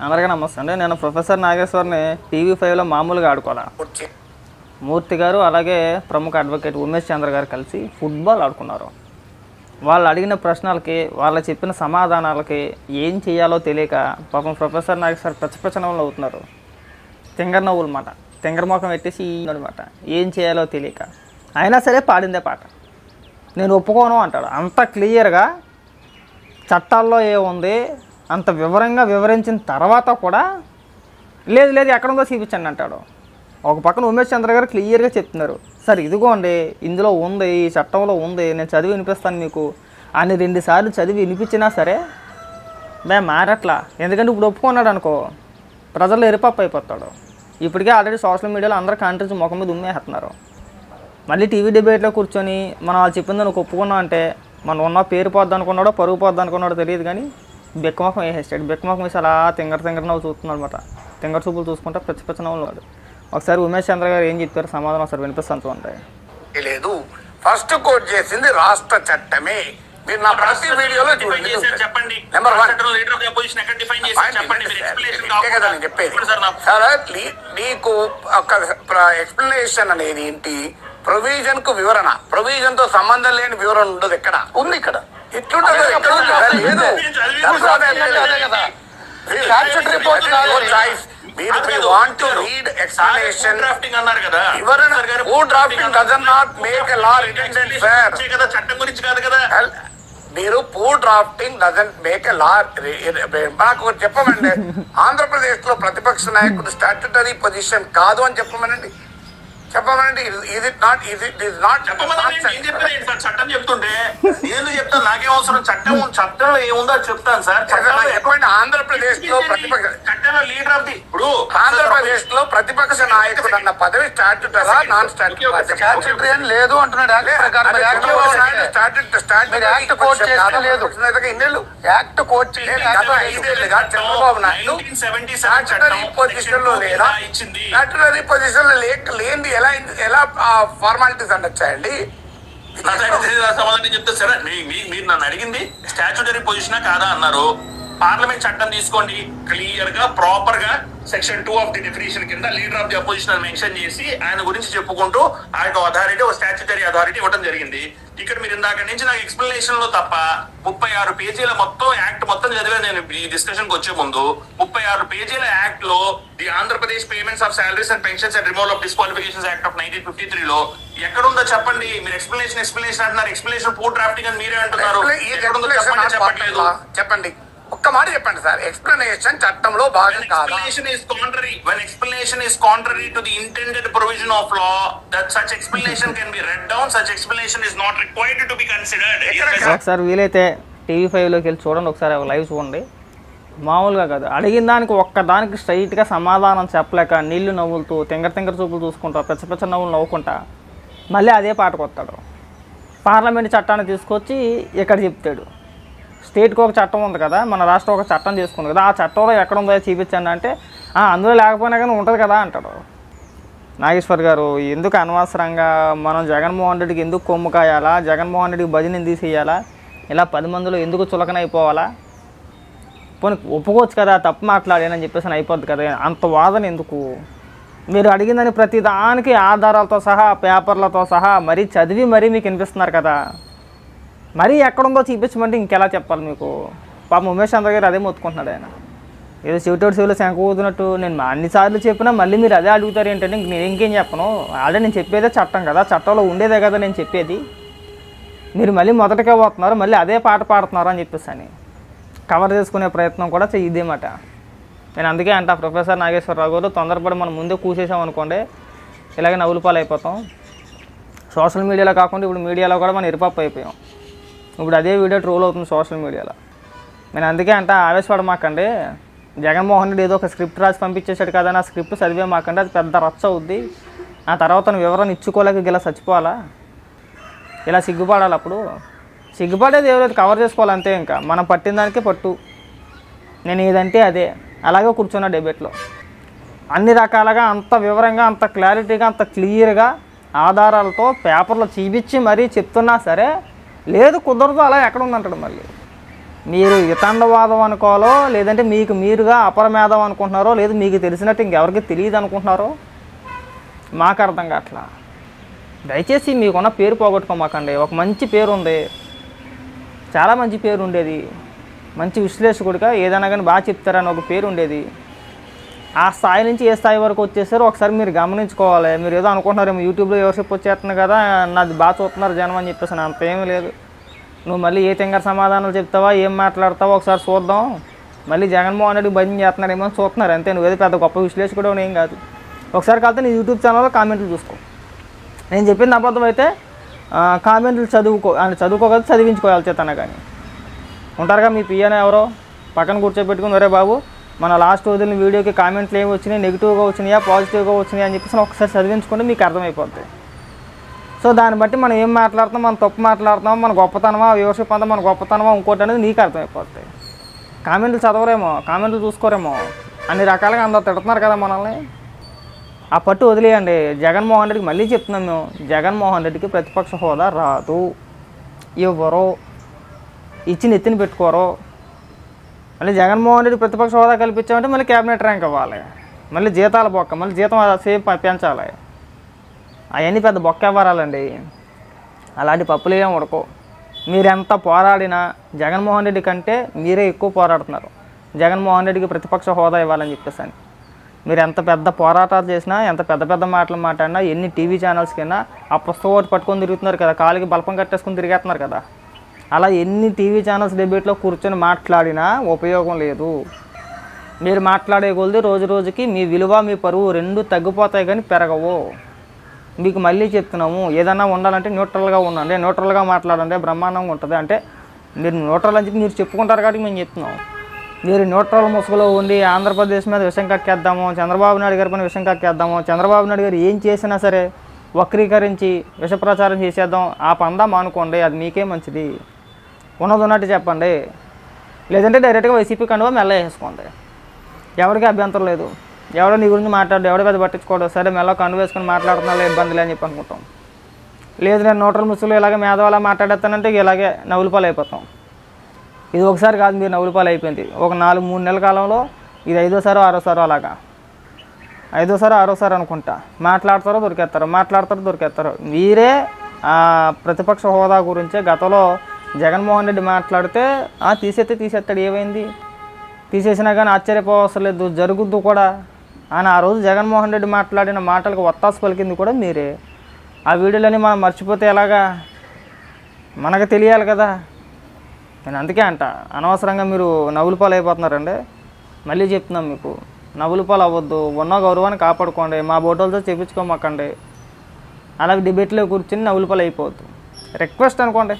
అందరికీ నమస్తే. అండి నేను ప్రొఫెసర్ నాగేశ్వర్ని టీవీ ఫైవ్లో మామూలుగా ఆడుకోవాలా? మూర్తి గారు అలాగే ప్రముఖ అడ్వకేట్ ఉమేష్ చంద్ర గారు కలిసి ఫుట్బాల్ ఆడుకున్నారు. వాళ్ళు అడిగిన ప్రశ్నలకి వాళ్ళు చెప్పిన సమాధానాలకి ఏం చేయాలో తెలియక పాపం ప్రొఫెసర్ నాగేశ్వర్ ప్రచప్రచనంలో అవుతున్నారు. తింగర నవ్వులు మాట. తింగర ముఖం పెట్టేసి అనమాట ఏం చేయాలో తెలియక. అయినా సరే పాడిందే పాట. నేను ఒప్పుకోను అంటాడు. అంత క్లియర్గా చట్టాల్లో ఏముంది అంత వివరంగా వివరించిన తర్వాత కూడా లేదు లేదు ఎక్కడుందో చూపించండి అంటాడు. ఒక పక్కన ఉమేష్ చంద్ర గారు క్లియర్గా చెప్తున్నారు. సార్ ఇదిగోండి ఇందులో ఉంది ఈ చట్టంలో ఉంది నేను చదివి వినిపిస్తాను మీకు. అని రెండుసార్లు చదివి వినిపించినా సరే మేము మారట్లా. ఎందుకంటే ఇప్పుడు ఒప్పుకున్నాడు అనుకో ప్రజలు ఎరిపప్పు అయిపోతాడు. ఇప్పటికే ఆల్రెడీ సోషల్ మీడియాలో అందరూ కంట్రీస్ ముఖం మీద ఉమ్మేస్తున్నారు. మళ్ళీ టీవీ డిబేట్లో కూర్చొని మనం వాళ్ళు చెప్పింది నువ్వు ఒప్పుకున్నావు అంటే మనం ఉన్న పేరు పోద్ది అనుకున్నాడో పరుగు పోద్ది అనుకున్నాడో తెలియదు కానీ బెక్కమొఖం వేసేస్తాడు బెక్కమొఖం వేసి అలా తింగర తింగర నవ్వు చూస్తున్నాడు అనమాట తింగర చూపులు చూసుకుంటే ప్రతి ప్రతి నవ్వులు ఒకసారి ఉమేష్ చంద్ర గారు ఏం చెప్పారు? సమాధానం ఒకసారి వినిపిస్తాను ఉంటాయి లేదు. ఫస్ట్ కోట్ చేసింది రాష్ట్ర చట్టమే. మీరు నా ప్రతి వీడియోలో చూడండి. చెప్పండి. Number one central leader of the opposition ఎక్కడ డిఫైన్ చేశారు? చెప్పండి మీరు ఎక్స్ప్లెనేషన్ ఇంతే కదా నేను చెప్పేది. సార్ నీకు. ఒక ఎక్స్ప్లెనేషన్ అనేది ఏంటి? ప్రొవిజన్కు వివరణ. ప్రొవిజన్తో సంబంధం లేని వివరణ ఉండదు ఎక్కడ ఉంది ఇక్కడ. మీరు డ్రాఫ్టింగ్ అన్నారు కదా. వివరణ. ఇచ్చే కదా చట్టం గురించి కాదు కదా. మీరు poor drafting doesn't make a law మాకు చెప్పమండి. ఆంధ్రప్రదేశ్లో ప్రతిపక్ష నాయకుడు స్టాట్యుటరీ పొజిషన్ కాదు అని చెప్పమనండి చెప్పమనండి ఇది నాట్ ఇది ఇస్ నాట్ చట్టం చెప్తుంటే నేను చెప్తాను నాకేం అవసరం? చట్టం చట్టంలో ఏముందో చెప్తాను సార్. చట్టంలో ఆంధ్రప్రదేశ్లో ప్రతిపక్ష లీడర్ ఆఫ్ ది ఇప్పుడు ఆంధ్రప్రదేశ్లో ప్రతిపక్ష నాయకుడు అన్న పదవి స్టాట్యుటరా నాన్ స్టాట్యూటరీ అని లేదు అంటున్నాడు. యాక్ట్ ప్రకారం యాక్ట్ చేస్తే లేదు. ఇన్నేళ్ళు యాక్ట్ చేసి గత ఐదేళ్ళుగా చంద్రబాబు నాయుడు. 1977 చట్టం స్టాట్యుటరీ పొజిషన్లో ఇచ్చింది స్టాట్యుటరీ పొజిషన్లో లేక లేనిది ఎలా ఎలా ఫార్మాలిటీస్ ఆ సమాధానం చెప్తే సరే మీరు నన్ను అడిగింది స్టాచ్యుటరీ పొజిషనా కాదా అన్నారు? పార్లమెంట్ చట్టం తీసుకోండి. క్లియర్గా ప్రాపర్గా section two of the definition కింద leader of the opposition mention చేసి ఆయన గురించి చెప్పుకుంటూ ఆ యొక్క అథారిటీ ఒక స్టాచ్యుటరీ అథారిటీ ఇవ్వడం జరిగింది. ఇక్కడ మీరు ఇందాక నుంచి నాకు ఎక్స్ప్లెనేషన్లో తప్ప ముప్పై ఆరు పేజీల మొత్తం యాక్ట్ మొత్తం చదివా నేను ఈ డిస్కషన్కి వచ్చే ముందు. ముప్పై ఆరు పేజీల యాక్ట్లో the Andhra Pradesh payments of salaries and pensions and removal of disqualifications act of nineteen fifty three లో ఎక్కడుందో చెప్పండి. మీరు ఎక్స్ప్లెనేషన్ ఎక్స్ప్లెనేషన్ అంటున్నారు. ఎక్స్ప్లెనేషన్ పూర్ డ్రాఫ్టింగ్ అని మీరే అంటున్నారు. ఎక్కడుందో చెప్పండి చెప్పట్లేదు. చెప్పండి. ఒక్క మాట చెప్పండి సార్. ఎక్స్ప్లెనేషన్ చట్టంలో భాగం కాదా? Explanation is contrary, when explanation is contrary to the intended provision of law, that such explanation can be read down, such explanation is not required to be considered. ఎక్కడ- ఒకసారి వీలైతే టీవీ ఫైవ్లోకి వెళ్ళి చూడండి. ఒకసారి live చూడండి. మామూలుగా కాదు. అడిగిన దానికి ఒక్క దానికి స్ట్రైట్గా సమాధానం చెప్పలేక నీళ్ళు నవ్వులుతూ తింగర తింగర చూపులు చూసుకుంటా పెచ్చ పెచ్చ నవ్వులు నవ్వుకుంటా మళ్ళీ అదే పాటకు వస్తాడు పార్లమెంట్ చట్టాన్ని తీసుకొచ్చి ఇక్కడ చెప్తాడు. స్టేట్కి ఒక చట్టం ఉంది కదా మన రాష్ట్రం ఒక చట్టం చేసుకుంది కదా ఆ చట్టంలో ఎక్కడ ఉందో చూపించండి అంటే అందులో లేకపోయినా కానీ ఉంటుంది కదా అంటాడు. నాగేశ్వర్ గారు ఎందుకు అనవసరంగా మనం జగన్మోహన్ రెడ్డికి ఎందుకు కొమ్ము కాయాలా? జగన్మోహన్ రెడ్డికి భజన తీసేయాలా? ఇలా పది మందిలో ఎందుకు చులకన అయిపోవాలా? పోనీ ఒప్పుకోవచ్చు కదా తప్పు మాట్లాడానని చెప్పేసి అని అయిపోద్ది కదా అంత వాదన ఎందుకు? మీరు అడిగిందని ప్రతి దానికి ఆధారాలతో సహా పేపర్లతో సహా మరీ చదివి మరీ మీకు వినిపిస్తున్నారు కదా. మరీ ఎక్కడుందో చూపించమంటే ఇంకెలా చెప్పాలి మీకు? పాపం ఉమేష్ చంద్ర గారు అదే మొత్తుకుంటున్నాడు ఆయన. ఏదో చెవిటోడు చెవిలో శంక ఊదినట్టు నేను అన్నిసార్లు చెప్పినా మళ్ళీ మీరు అదే అడుగుతారు ఏంటంటే ఇంక నేను ఇంకేం చెప్పను. ఆల్రెడీ నేను చెప్పేదే చట్టం కదా చట్టంలో ఉండేదే కదా నేను చెప్పేది. మీరు మళ్ళీ మొదటకే పోతున్నారు మళ్ళీ అదే పాట పాడుతున్నారు అని చెప్పేసి అని. కవర్ చేసుకునే ప్రయత్నం కూడా చెయ్యి ఇదేమాట నేను అందుకే అంట ప్రొఫెసర్ నాగేశ్వరరావు గారు తొందరపడి మనం ముందే కూసేసాం అనుకోండి ఇలాగే నవ్వులు అయిపోతాం సోషల్ మీడియాలో కాకుండా ఇప్పుడు మీడియాలో కూడా మనం ఇరుపప్పు అయిపోయాం. ఇప్పుడు అదే వీడియో ట్రోల్ అవుతుంది సోషల్ మీడియాలో. నేను అందుకే అంట ఆవేశపడమాకండి జగన్మోహన్ రెడ్డి ఏదో ఒక స్క్రిప్ట్ రాసి పంపించేశాడు కదా నా స్క్రిప్ట్ చదివే మాకండి. అది పెద్ద రచ్చ అవుద్ది. ఆ తర్వాత వివరణ ఇచ్చుకోలేక ఇలా చచ్చిపోవాలా? ఇలా సిగ్గుపడాలి అప్పుడు? సిగ్గుపడేది ఎవరైతే కవర్ చేసుకోవాలి అంతే ఇంకా. మనం పట్టిన దానికే పట్టు. నేను ఏదంటే అదే. అలాగే కూర్చున్నా డెబేట్లో అన్ని రకాలుగా అంత వివరంగా అంత క్లారిటీగా అంత క్లియర్గా ఆధారాలతో పేపర్లో చూపించి మరీ చెప్తున్నా సరే లేదు కుదరదు అలా ఎక్కడ ఉందంటాడు మళ్ళీ. మీరు ఇతండవాదం అనుకోవాలో లేదంటే మీకు మీరుగా అపరమేధం అనుకుంటున్నారో లేదు మీకు తెలిసినట్టు ఇంకెవరికి తెలియదు అనుకుంటున్నారో? మాకు అర్థం కావట్లా? దయచేసి మీకున్న పేరు పోగొట్టుకోమాకండి. ఒక మంచి పేరు ఉంది చాలా మంచి పేరు ఉండేది మంచి విశ్లేషకుడిగా ఏదైనా కానీ బాగా చెప్తారని ఒక పేరు ఉండేది ఆ స్థాయి నుంచి ఏ స్థాయి వరకు వచ్చేసారో ఒకసారి మీరు గమనించుకోవాలి. మీరు ఏదో అనుకుంటున్నారేమో యూట్యూబ్లో ఎవరిసేపు వచ్చేస్తుంది కదా నాది బాగా చూస్తున్నారు జనం అని చెప్పేసి అంత ఏమీ లేదు. నువ్వు మళ్ళీ ఏ తింగర సమాధానాలు చెప్తావా ఏం మాట్లాడతావో ఒకసారి చూద్దాం. మళ్ళీ జగన్మోహన్ రెడ్డి భయం చేస్తున్నారేమో అని చూస్తున్నారు. అంతే నువ్వేదో పెద్ద గొప్ప విశ్లేషకుడు ఏం కాదు. ఒకసారి కలితే నీ యూట్యూబ్ ఛానల్లో కామెంట్లు చూసుకో. నేను చెప్పింది అబద్ధం అయితే కామెంట్లు చదువుకో అంటే చదువుకోగలి చదివించుకోవాలి చేతన కానీ. ఉంటారుగా మీ పియ్యన ఎవరో? పక్కన కూర్చోబెట్టుకుని ఒరే బాబు మన లాస్ట్ వదిలిన వీడియోకి కామెంట్లు ఏమి వచ్చినాయి? నెగిటివ్గా వచ్చినాయా? పాజిటివ్గా వచ్చినాయా అని చెప్పేసి ఒకసారి చదివించుకుంటే మీకు అర్థమైపోద్ది. సో దాన్ని బట్టి మనం ఏం మాట్లాడుతున్నాం? మనం తప్పు మాట్లాడుతున్నాం మన గొప్పతనమా? వ్యూవర్షిప్ అంతా మన గొప్పతనమా? ఇంకోటి అనేది నీకు అర్థమైపోద్ది. కామెంట్లు చదవరేమో కామెంట్లు చూసుకోరేమో. అన్ని రకాలుగా అందరూ తిడుతున్నారు కదా మనల్ని. ఆ పట్టు వదిలేయండి. జగన్మోహన్ రెడ్డికి మళ్ళీ చెప్తున్నాం మేము. జగన్మోహన్ రెడ్డికి ప్రతిపక్ష హోదా రాదు. ఇవ్వరు ఇచ్చి నెత్తిని పెట్టుకోరు మళ్ళీ జగన్మోహన్ రెడ్డి ప్రతిపక్ష హోదా కల్పించామంటే మళ్ళీ క్యాబినెట్ ర్యాంక్ ఇవ్వాలి మళ్ళీ జీతాల బొక్క మళ్ళీ జీతం సేమ్ పెంచాలి. అవన్నీ పెద్ద బొక్క ఇవ్వాలండి అలాంటి పప్పులు ఏం ఉడకో మీరెంత పోరాడినా జగన్మోహన్ రెడ్డి కంటే మీరే ఎక్కువ పోరాడుతున్నారు. జగన్మోహన్ రెడ్డికి ప్రతిపక్ష హోదా ఇవ్వాలని చెప్పేసి అని మీరు ఎంత పెద్ద పోరాటాలు చేసినా ఎంత పెద్ద పెద్ద మాటలు మాట్లాడినా ఎన్ని టీవీ ఛానల్స్కి అయినా ఆ పుస్తకం ఒకటి పట్టుకొని తిరుగుతున్నారు కదా కాలికి బల్పం కట్టేసుకొని తిరిగేస్తున్నారు కదా. అలా ఎన్ని టీవీ ఛానల్స్ డిబేట్లో కూర్చొని మాట్లాడినా ఉపయోగం లేదు. మీరు మాట్లాడే కొలది రోజు రోజుకి మీ విలువ మీ పరువు రెండు తగ్గిపోతాయి కానీ పెరగవు. మీకు మళ్ళీ చెప్తున్నాము ఏదన్నా ఉండాలంటే న్యూట్రల్గా ఉండండి. న్యూట్రల్గా మాట్లాడండి బ్రహ్మాండంగా ఉంటుంది. అంటే మీరు న్యూట్రల్ అని చెప్పి మీరు చెప్పుకుంటారు కాబట్టి మేము చెప్తున్నాం. మీరు న్యూట్రల్ ముసుగులో ఉండి ఆంధ్రప్రదేశ్ మీద విషయం కక్కేద్దాము చంద్రబాబు నాయుడు గారి పైన విషయం కక్కేద్దాము చంద్రబాబు నాయుడు గారు ఏం చేసినా సరే వక్రీకరించి విష ప్రచారం చేసేద్దాం. ఆ పందా మానుకోండి అది మీకే మంచిది. ఉన్నది ఉన్నట్టు చెప్పండి. లేదంటే డైరెక్ట్గా వైసీపీ కండువా మెల్ల వేసుకోండి ఎవరికి అభ్యంతరం లేదు. ఎవడో నీ గురించి మాట్లాడు ఎవడో పెద్ద పట్టించుకోడు. సరే మెల్ల కండు వేసుకొని మాట్లాడుతున్నా ఇబ్బంది అని చెప్పి అనుకుంటాం. లేదు నేను నోటల్ ముసుగులు ఇలాగే మేధవాలా మాట్లాడేస్తానంటే ఇలాగే నవ్వులపాలు అయిపోతాం. ఇది ఒకసారి కాదు మీరు నవ్వులపాలు అయిపోయింది. ఒక నాలుగు మూడు నెలల కాలంలో ఇది ఐదోసారో ఆరోసారో అలాగా. ఐదోసారి ఆరోసారి అనుకుంటా. మాట్లాడతారో దొరికేస్తారు. మాట్లాడతారో దొరికేస్తారు. మీరే ప్రతిపక్ష హోదా గురించే గతంలో జగన్మోహన్ రెడ్డి మాట్లాడితే "ఆ, తీసేస్తే తీసేస్తాడు ఏమైంది? తీసేసినా కానీ ఆశ్చర్యపోవసలేదు జరుగుద్దు కూడా. అని ఆ రోజు జగన్మోహన్ రెడ్డి మాట్లాడిన మాటలకు ఒత్తాసు పలికింది కూడా మీరే. ఆ వీడియోలని మనం మర్చిపోతే ఎలాగా? మనకు తెలియాలి కదా. నేను అందుకే అంట అనవసరంగా మీరు నవ్వులు పాలు అయిపోతున్నారండి మళ్ళీ చెప్తున్నాం మీకు నవ్వులు పాలు అవ్వద్దు ఉన్న గౌరవాన్ని కాపాడుకోండి మా బోటోలతో చేపించుకోమాకండి. అలాగే డిబేట్లో కూర్చుని నవ్వులు పాలు అయిపోవద్దు రిక్వెస్ట్ అనుకోండి.